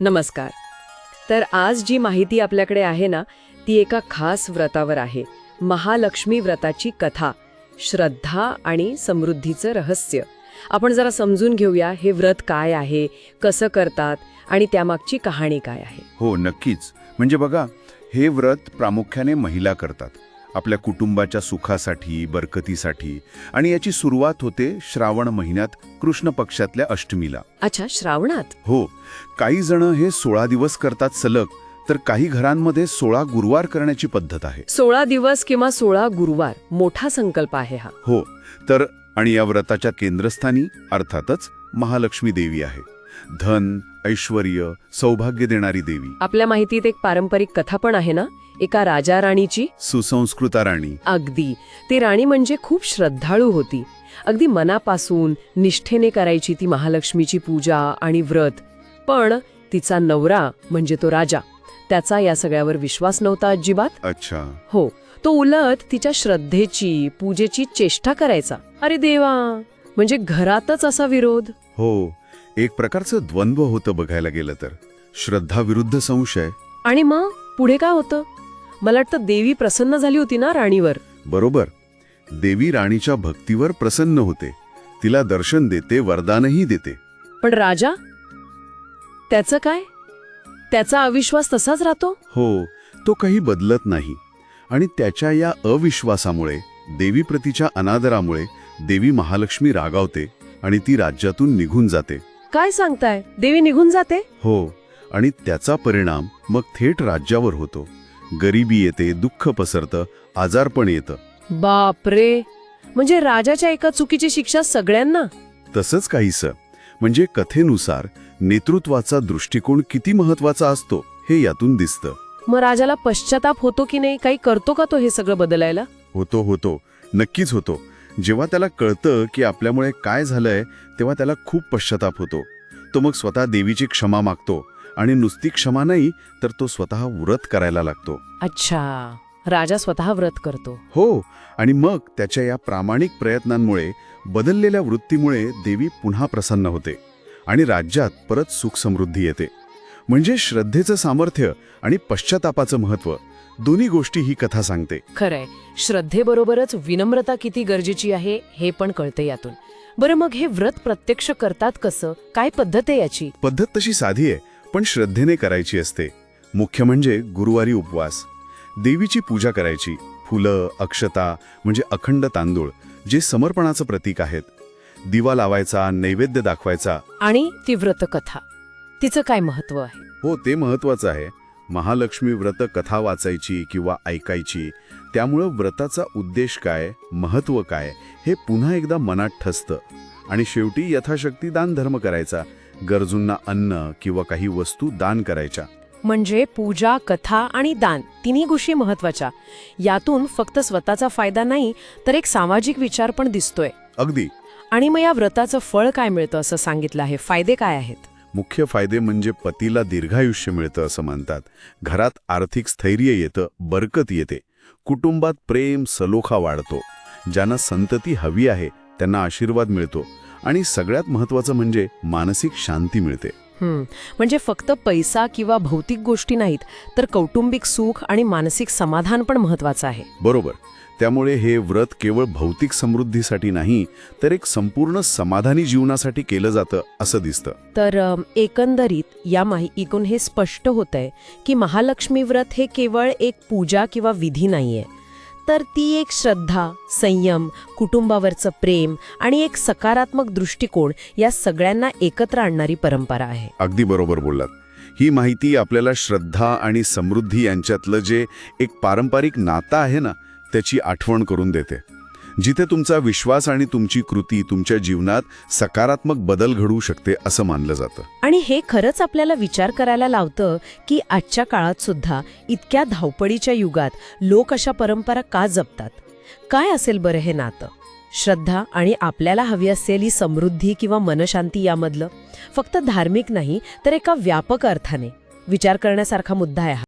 नमस्कार. तर आज जी माहिती आपल्याकडे आहे ना ती एका खास व्रतावर आहे. महालक्ष्मी व्रताची कथा श्रद्धा आणि समृद्धीचं रहस्य. आपण जरा समजून घेऊया हे व्रत काय आहे कसं करतात आणि त्यामागची कहाणी काय आहे. हो नक्कीच. म्हणजे बघा हे व्रत प्रामुख्याने महिला करतात. आपल्या कुटुंबाच्या सुखासाठी बरकतीसाठी. आणि याची सुरुवात होते श्रावण महिन्यात कृष्ण पक्षातल्या अष्टमीला. अच्छा श्रावणात? हो. काही जण हे सोळा दिवस करतात सलग तर काही घरांमध्ये सोळा गुरुवार करण्याची पद्धत आहे. सोळा दिवस किंवा सोळा गुरुवार मोठा संकल्प आहे हा. हो. तर आणि या व्रताच्या केंद्रस्थानी अर्थातच महालक्ष्मी देवी आहे. धन ऐश्वर सौभाग्य देणारी देवी. आपल्या माहितीत एक पारंपरिक कथा पण आहे ना? एका राजा राणीची? सुसंस्कृता राणी. अगदी. ती राणी म्हणजे खूप श्रद्धाळू होती. अगदी मनापासून निष्ठेने करायची ती महालक्ष्मीची पूजा आणि व्रत. पण तिचा नवरा म्हणजे तो राजा. त्याचा या सगळ्यावर विश्वास नव्हता अजिबात. अच्छा. हो. तो उलट तिच्या श्रद्धेची पूजेची चेष्टा करायचा. अरे देवा! म्हणजे घरातच असा विरोध? हो. एक प्रकारचं द्वंद्व होतं बघायला गेलं तर. श्रद्धा विरुद्ध संशय. आणि मग पुढे काय होतं? मला वाटतं देवी प्रसन्न झाली होती ना राणीवर. बरोबर. देवी राणीच्या भक्तीवर प्रसन्न होते. तिला दर्शन देते वरदानही देते. पण राजा? त्याचं काय? त्याचा अविश्वास तसाच राहतो? हो तो काही बदलत नाही. आणि त्याच्या या अविश्वासामुळे देवीप्रतीच्या अनादरामुळे देवी महालक्ष्मी रागावते आणि ती राज्यातून निघून जाते. काय सांगताय? देवी निघून जाते? हो आणि त्याचा परिणाम मग थेट राज्यावर होतो. गरिबी येते दुःख पसरतं आजारपण येतं. बापरे! म्हणजे राजाच्या एका चुकीची शिक्षा सगळ्यांना? तसंच काहीसं. म्हणजे कथेनुसार नेतृत्वाचा दृष्टिकोन किती महत्त्वाचा असतो हे यातून दिसतं. मग राजाला पश्चाताप होतो की नाही काही करतो का तो हे सगळं बदलायला? होतो होतो. नक्कीच होतो. जेव्हा त्याला कळतं की आपल्यामुळे काय झालंय तेव्हा त्याला खूप पश्चाताप होतो. तो मग स्वतः देवीची क्षमा मागतो. आणि नुसती क्षमा नाही तर तो स्वतः व्रत करायला लागतो. अच्छा. राजा स्वतः व्रत करतो. हो आणि मग त्याच्या या प्रामाणिक प्रयत्नांमुळे बदललेल्या वृत्तीमुळे देवी पुन्हा प्रसन्न होते आणि राज्यात परत सुख समृद्धी येते. म्हणजे श्रद्धेचं सामर्थ्य आणि पश्चातापाचं महत्त्व दोन्ही गोष्टी ही कथा सांगते. खरंय. श्रद्धेबरोबरच विनम्रता किती गरजेची आहे हे पण कळते यातून. बरं मग हे व्रत प्रत्यक्ष करतात कसं? काय पद्धत आहे याची? पद्धत तशी साधी आहे. पण श्रद्धेने करायची असते. मुख्य म्हणजे गुरुवारी उपवास. देवीची पूजा करायची. फुलं अक्षता म्हणजे अखंड तांदूळ जे समर्पणाचं प्रतीक आहेत. दिवा लावायचा नैवेद्य दाखवायचा. आणि ती व्रतकथा तिचं काय महत्त्व आहे? हो ते महत्वाचं आहे. महालक्ष्मी व्रत कथा वाचायची किंवा ऐकायची. त्यामुळं व्रताचा उद्देश काय महत्त्व काय हे पुन्हा एकदा मनात ठसतं. आणि शेवटी यथाशक्ती दान धर्म करायचा. गरजूंना अन्न किंवा काही वस्तू दान करायच्या. म्हणजे पूजा कथा आणि दान तिन्ही गोष्टी महत्त्वाच्या यातून फक्त स्वतःचा फायदा नाही तर एक सामाजिक विचार पण दिसतोय. अगदी. आणि मग या व्रताचं फळ काय मिळतं असं सांगितलं आहे? फायदे काय आहेत? मुख्य फायदे म्हणजे पतीला दीर्घायुष्य मिळतं असं म्हणतात. घरात आर्थिक स्थैर्य येतं बरकत येते. कुटुंबात प्रेम सलोखा वाढतो. ज्यांना संतती हवी आहे त्यांना आशीर्वाद मिळतो. आणि सगळ्यात महत्वाचं म्हणजे मानसिक शांती मिळते. हम्म. म्हणजे फक्त पैसा किंवा भौतिक गोष्टी नाहीत तर कौटुंबिक सुख आणि मानसिक समाधान पण महत्वाचं आहे. बरोबर. त्यामुळे हे व्रत केवळ भौतिक समृद्धीसाठी नाही तर एक संपूर्ण समाधानी जीवनासाठी केलं जातं असं दिसतं. तर एकंदरीत या माहितीतून हे स्पष्ट होत आहे की महालक्ष्मी व्रत हे केवळ एक पूजा किंवा विधी नाहीये. तर ती एक श्रद्धा संयम कुटुंबावरचं प्रेम आणि एक सकारात्मक दृष्टिकोन या सगळ्यांना एकत्र आणणारी परंपरा आहे. अगदी बरोबर बोललात. ही माहिती आपल्याला श्रद्धा आणि समृद्धी यांच्यातलं जे एक पारंपरिक नातं आहे ना त्याची आठवण करून देते. जिथे तुमचा विश्वास आणि तुमची कृती तुमच्या जीवनात सकारात्मक बदल घडवू शकते असं मानलं जातं. आणि हे खरंच आपल्याला विचार करायला लावतं की आजच्या काळात सुद्धा इतक्या धावपळीच्या युगात लोक अशा परंपरा का जपतात? काय असेल बरं हे नातं? श्रद्धा आणि आपल्याला हवी असलेली समृद्धी किंवा मनशांती यामधलं? फक्त धार्मिक नाही तर एका व्यापक अर्थाने. विचार करण्यासारखा मुद्दा आहे हा.